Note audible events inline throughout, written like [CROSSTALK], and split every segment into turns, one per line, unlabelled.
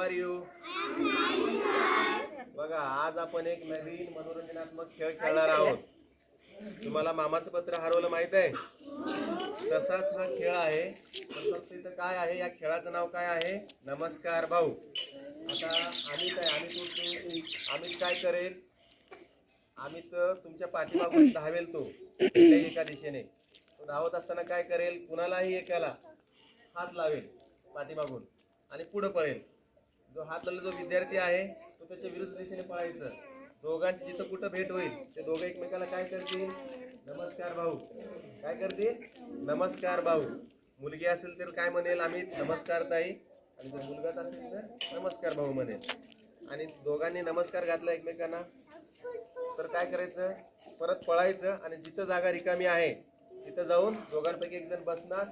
R you? बघा आज आपण एक नवीन मनोरंजनात्मक खेळ खेळणार आहोत. तुम्हाला मामाचं पत्र हरवलं माहीत आहे? तसाच हा खेळ आहे. फक्त इथं काय आहे? या खेळाचं नाव काय आहे? नमस्कार भाऊ. आता आम्ही काय आम्ही आम्ही काय करेल? आम्ही तर तुमच्या पाठीमागून धावेल तो. कुठल्याही एका दिशेने. तो धावत असताना काय करेल? कुणालाही एकाला हात लावेल पाठीमागून आणि पुढं पळेल. जो हात लावलेला जो विद्यार्थी आहे तो त्याच्या विरुद्ध दिशेने पळायचं. दोघांची जिथं कुठं भेट होईल ते दोघं एकमेकाला काय करतील? नमस्कार भाऊ. काय करतील? नमस्कार भाऊ. मुलगी असेल तर काय म्हणेल आम्ही? नमस्कार ताई. आणि जर मुलगाच असेल तर नमस्कार भाऊ म्हणेल. आणि दोघांनी नमस्कार घातला एकमेकांना तर काय करायचं? परत पळायचं आणि जिथं जागा रिकामी आहे तिथं जाऊन दोघांपैकी एक जण बसणार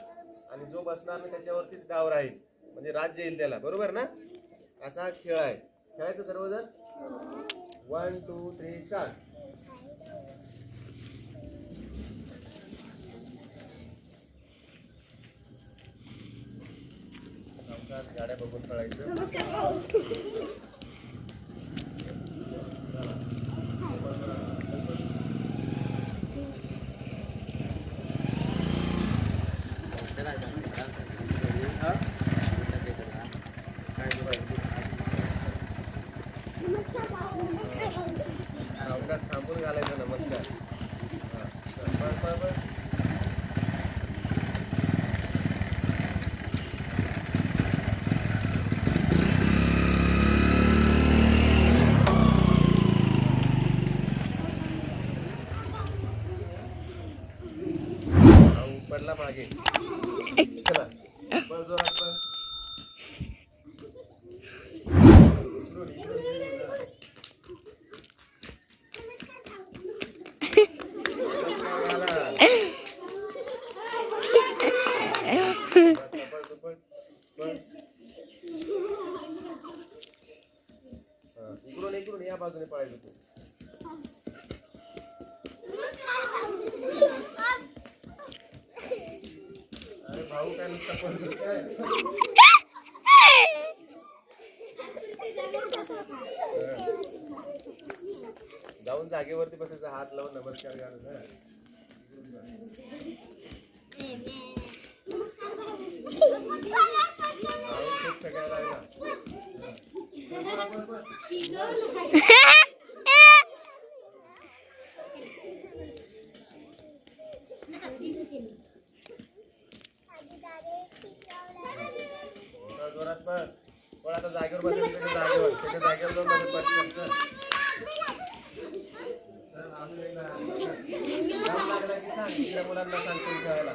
आणि जो बसणार ना त्याच्यावरतीच डाव राहील. म्हणजे राज्य येईल त्याला. बरोबर ना? असा खेळ आहे? खेळायचं सर्वजण? वन टू थ्री स्टार्ट गाड्या बघून खेळायचं काय अवकाश थांबून घालायचं नमस्कार हा. बर, बर, बर. हा, पडला मागे. चला. जोरात इकडून इकडून या बाजूने पळायचं तू. जाऊन जागेवरती बसायचं हात लावून नमस्कार घालून सगळ्या लागला [LAUGHS] [LAUGHS] [LAUGHS] पण आता जागेवर त्याच्या जागेवर त्याच्या जागेवर जाऊन बसायचं पटकन लागला की सांग दुसऱ्या मुलांना सांगतो खेळायला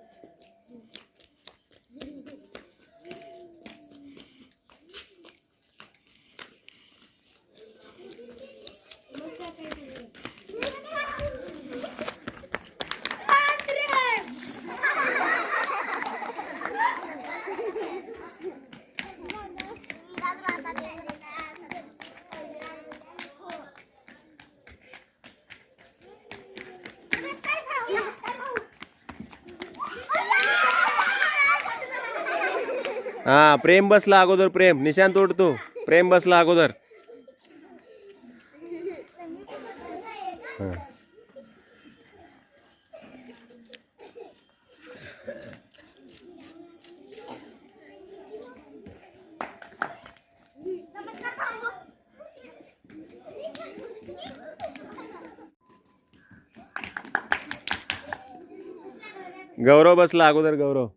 हा प्रेम बसला अगोदर प्रेम. निशांत उठतो प्रेम बसला अगोदर. गौरव बसला अगोदर गौरव.